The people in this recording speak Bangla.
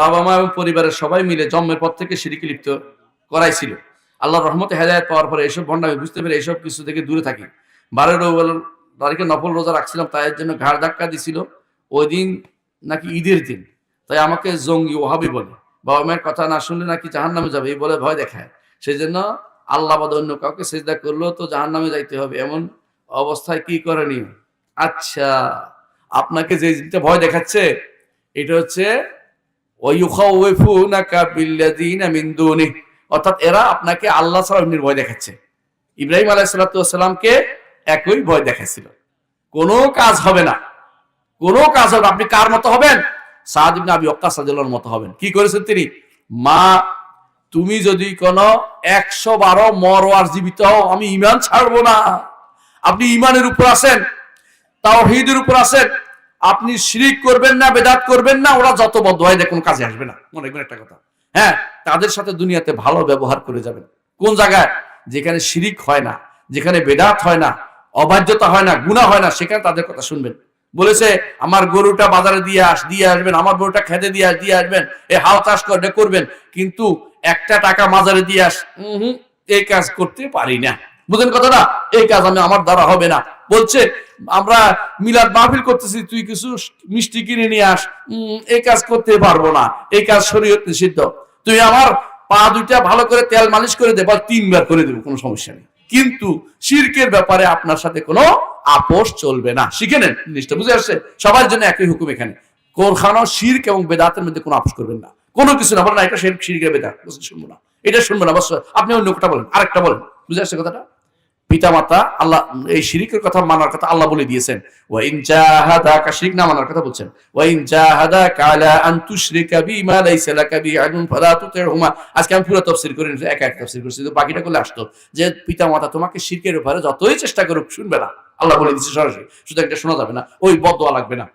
বাবা মা এবং পরিবারের সবাই মিলে জন্মের পর থেকে সিঁড়িকে লিপ্ত করাইছিল। আল্লাহ রহমতে হেদায়ত পাওয়ার পরে এসব ভণ্ড আমি বুঝতে পেরে এসব কিছু থেকে দূরে থাকি। বারো রবিবার তারিখে নফল রোজা রাখছিলাম, তাই জন্য ঘাড় ধাক্কা দিছিল। ওই দিন নাকি ঈদের দিন, তাই আমাকে জঙ্গি ওহাবি বলে। বাবা মায়ের কথা না শুনলে নাকি জাহান নামে যাবে, এই বলে ভয় দেখায়। সেই জন্য আল্লাহ বাদ অন্য কাউকে সেজদা করলেও তো জাহান নামে যাইতে হবে, এমন অবস্থায় কি করেনি আচ্ছা আপনাকে যে ভয় দেখাচ্ছে, এটা হচ্ছে ওয়ুখাউফুনাকা বিল্লাযিনা মিন দুনি অর্থাৎ এরা আপনাকে আল্লাহ অন্যের ভয় দেখাচ্ছে। ইব্রাহিম আলাইহিস সালামকে একই ভয় দেখাচ্ছিল কোনো কাজ হবে না। কোনো কাজ হবে। আপনি কার মতো হবেন? ইবনে আবি রাদিয়াল্লাহুর মতো হবেন। কি করেছেন তিনি? মা, তুমি যদি কোন একশো বারো মরো আর জীবিত হও, আমি ইমান ছাড়বো না। আপনি ইমানের উপর আছেন, তাওহীদের উপর আছেন আপনি শিরিক করবেন না বেদাত করবেন না ওরা যত বদ্ধ হয় দেখুন কাজে আসবে না। মনে রাখবেন একটা কথা। হ্যাঁ তাদের সাথে দুনিয়াতে ভালো ব্যবহার করে যাবেন। কোন জায়গায়? যেখানে শিরিক হয় না যেখানে বেদাত হয় না অবাধ্যতা হয় না গুণা হয় না সেখানে তাদের কথা শুনবেন। বলেছে আমার গরুটা বাজারে দিয়ে আস দিয়ে আসবেন আমার গরুটা খেতে দিয়ে আস দিয়ে আসবেন এই হাল চাষ করে করবেন কিন্তু একটা টাকা মাজারে দিয়ে আস হুম, এই কাজ করতে পারি না। বুঝলেন কথাটা? এই কাজ আমি আমার দ্বারা হবে না। বলছে আমরা মিলাদ মাহফিল করতেছি, তুই কিছু মিষ্টি কিনে নিয়ে আস। এই কাজ করতে পারব না। এই কাজ শরীয়ত নিষিদ্ধ। তুই আমার পা দুইটা ভালো করে তেল মালিশ করে দে, বা তিনবার করে দেবো, কোনো সমস্যা নেই। কিন্তু শিরকের ব্যাপারে আপনার সাথে কোনো আপোষ চলবে না। শিখে নেন, জিনিসটা বুঝে আসছে? সবার জন্য একই হুকুম এখানে। কোরখানো শির্ক এবং বেদাতের মধ্যে কোনো আপোষ করবেন না। কোনো কিছু না বলেন এটা শির্ক, শিরকের বেদাত। শুনব না। এটা শুনব না অবশ্য আপনি অন্য কথা বলেন, আরেকটা বলেন। বুঝে আসছে কথাটা? পিতামাতা, আল্লাহ, এই শিরিকের কথা মানার কথা আল্লাহ বলে দিয়েছেন। ওয়াইন জাহাদাকা, শিরিক না মানার কথা বলছেন। ওয়াইন জাহাদাকা আলা আন তুশরিকা বিমা লাইসা লাকা বিহি ফালা তুতি'হুমা। আজকে আমি পুরো তাফসীর করে, একা এক তাফসীর করছি, তো বাকিটা করলে আসতো। যে পিতামাতা তোমাকে শিরকের ব্যাপারে যতই চেষ্টা করুক, শুনবে না। আল্লাহ বলে দিয়েছে সরাসরি। শুধু একটা শোনা যাবে না, ওই বদোয়া লাগবে না।